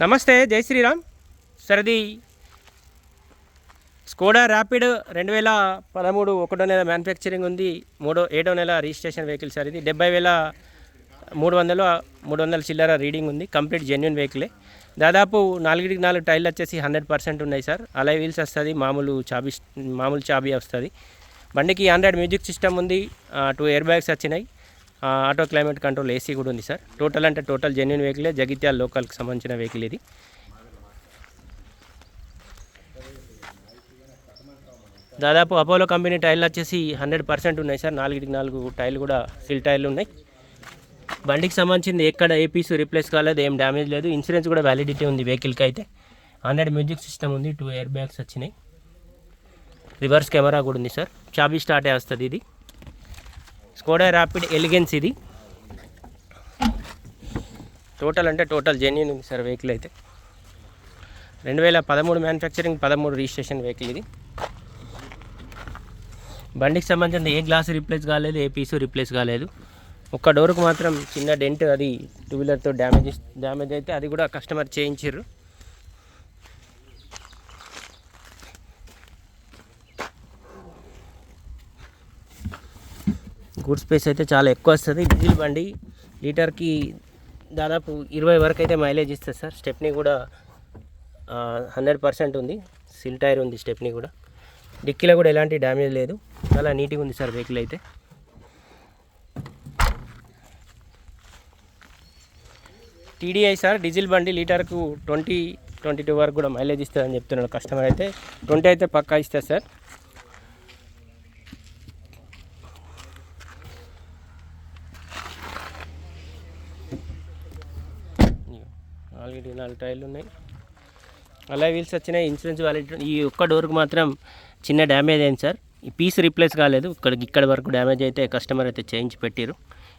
నమస్తే జై శ్రీరామ్. సార్ ఇది స్కోడా ర్యాపిడ్ రెండు వేల పదమూడు ఒకటో నెల మ్యానుఫ్యాక్చరింగ్ ఉంది. మూడో ఏడో నెల రిజిస్ట్రేషన్ వెహికల్ సార్ ఇది డెబ్బై వేల మూడు వందలు మూడు వందల చిల్లర రీడింగ్ ఉంది. కంప్లీట్ జెన్యున్ వెహికలే దాదాపు నాలుగిటికి నాలుగు టైర్లు వచ్చేసి హండ్రెడ్ పర్సెంట్ ఉన్నాయి సార్. అలై వీల్స్ వస్తుంది మామూలు చాబీ మామూలు చాబీ వస్తుంది. బండికి ఆండ్రాయిడ్ మ్యూజిక్ సిస్టమ్ ఉంది. టూ ఎయిర్ బ్యాగ్స్ వచ్చినాయి. ఆటో క్లైమేట్ కంట్రోల్ ఏసీ కూడా ఉంది సార్. టోటల్ అంటే టోటల్ జెన్యున్ వెహికలే జగిత్యాల లోకల్కి సంబంధించిన వెహికల్ ఇది. దాదాపు అపోలో కంపెనీ టైర్లు వచ్చేసి హండ్రెడ్ పర్సెంట్ ఉన్నాయి సార్. నాలుగిటికి నాలుగు టైర్లు కూడా సిల్ టైర్లు ఉన్నాయి. బండికి సంబంధించింది ఎక్కడ ఏ పీసు రిప్లేస్ కాలేదు ఏం డ్యామేజ్ లేదు. ఇన్సూరెన్స్ కూడా వ్యాలిడిటీ ఉంది వెహికల్కి అయితే. హండ్రెడ్ మ్యూజిక్ సిస్టమ్ ఉంది టూ ఎయిర్ బ్యాగ్స్ వచ్చినాయి. రివర్స్ కెమెరా కూడా ఉంది సార్. చాబీ స్టార్ట్ వస్తుంది ఇది. స్కోడా ర్యాపిడ్ ఎలిగెన్స్ ఇది. టోటల్ అంటే టోటల్ జెన్యున్ ఉంది సార్ వెహికల్ అయితే. రెండు వేల పదమూడు మ్యానుఫ్యాక్చరింగ్ పదమూడు రిజిస్ట్రేషన్ వెహికల్ ఇది. బండికి సంబంధించిన ఏ గ్లాస్ రిప్లేస్ కాలేదు ఏ పీసు రిప్లేస్ కాలేదు. ఒక్క డోర్కు మాత్రం చిన్న డెంట్ అది టూ వీలర్తో డ్యామేజ్ డ్యామేజ్ అయితే అది కూడా కస్టమర్ చేయించారు గుడ్ స్పేస్ అయితే చాలా ఎక్కువ వస్తుంది. డీజిల్ బండి లీటర్కి దాదాపు ఇరవై వరకు అయితే మైలేజ్ ఇస్తుంది సార్. స్టెప్ని కూడా హండ్రెడ్ పర్సెంట్ ఉంది. సిల్ టైర్ ఉంది స్టెప్ని కూడా. డిక్కీలో కూడా ఎలాంటి డ్యామేజ్ లేదు. చాలా నీట్గా ఉంది సార్ వెహికల్ అయితే. టీడీఐ సార్ డీజిల్ బండి లీటర్కు ట్వంటీ ట్వంటీ టూ వరకు కూడా మైలేజ్ ఇస్తుందని చెప్తున్నాడు కస్టమర్ అయితే. ట్వంటీ అయితే పక్కా ఇస్తుంది సార్. నాలుగిటి నాలుగు టైర్లు ఉన్నాయి. అలా వీల్స్ వచ్చినాయి. ఇన్సూరెన్స్ వ్యాలిడ్ ఈ ఒక్క డోర్కి మాత్రం చిన్న డ్యామేజ్ అయింది సార్. ఈ పీస్ రీప్లేస్ కాలేదు. ఇక్కడ ఇక్కడ వరకు డ్యామేజ్ అయితే కస్టమర్ అయితే చేయించి పెట్టారు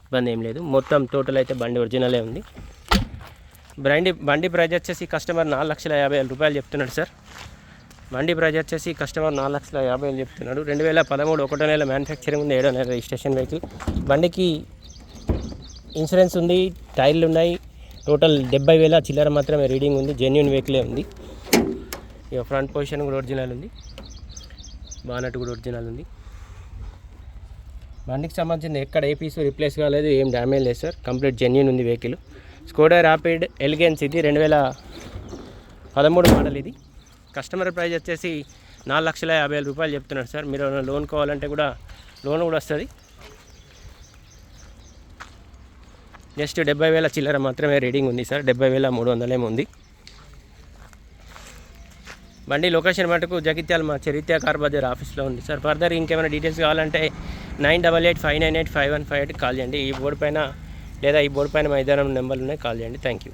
ఇబ్బంది ఏం లేదు. మొత్తం టోటల్ అయితే బండి ఒరిజినలే ఉంది. బ్రాండి బండి ప్రైజ్ వచ్చేసి కస్టమర్ నాలుగు లక్షల యాభై వేల రూపాయలు చెప్తున్నాడు సార్. బండి ప్రైజ్ వచ్చేసి కస్టమర్ నాలుగు లక్షల యాభై వేలు చెప్తున్నాడు. రెండు వేల పదమూడు ఒకటో నెల మ్యానుఫ్యాక్చరింగ్ ఉంది ఏడో నెల రిజిస్ట్రేషన్ వెహికల్. బండికి ఇన్సూరెన్స్ ఉంది టైర్లు ఉన్నాయి. టోటల్ డెబ్బై వేల చిల్లర మాత్రమే రీడింగ్ ఉంది జెన్యున్ వెహికలే ఉంది. ఇక ఫ్రంట్ పొజిషన్ కూడా ఒరిజినల్ ఉంది. బానట్ కూడా ఒరిజినల్ ఉంది. బండికి సంబంధించిన ఎక్కడ ఏ పీస్ రిప్లేస్ కాలేదు ఏం డ్యామేజ్ లేదు సార్ కంప్లీట్ జెన్యున్ ఉంది వెహికల్ స్కోడా ర్యాపిడ్ ఎలిగెన్స్ ఇది రెండు వేల పదమూడు మోడల్ ఇది. కస్టమర్ ప్రైస్ వచ్చేసి నాలుగు లక్షల యాభై వేల రూపాయలు చెప్తున్నారు సార్ మీరు ఏమైనా లోన్ కావాలంటే కూడా లోన్ కూడా వస్తుంది. జస్ట్ డెబ్బై వేల చిల్లర మాత్రమే రీడింగ్ ఉంది సార్. డెబ్బై వేల మూడు వందలేమో ఉంది. బండి లొకేషన్ మటుకు జగిత్యాల మా చరిత్ర కార్ బజార్ ఆఫీస్లో ఉంది సార్. ఫర్దర్ ఇంకేమైనా డీటెయిల్స్ కావాలంటే nine double eight five nine eight five one five eight call చేయండి. ఈ బోర్డు పైన లేదా ఈ బోర్డు పైన మా ఇద్దరం నెంబర్లు ఉన్నాయి కాల్ చేయండి. Thank you.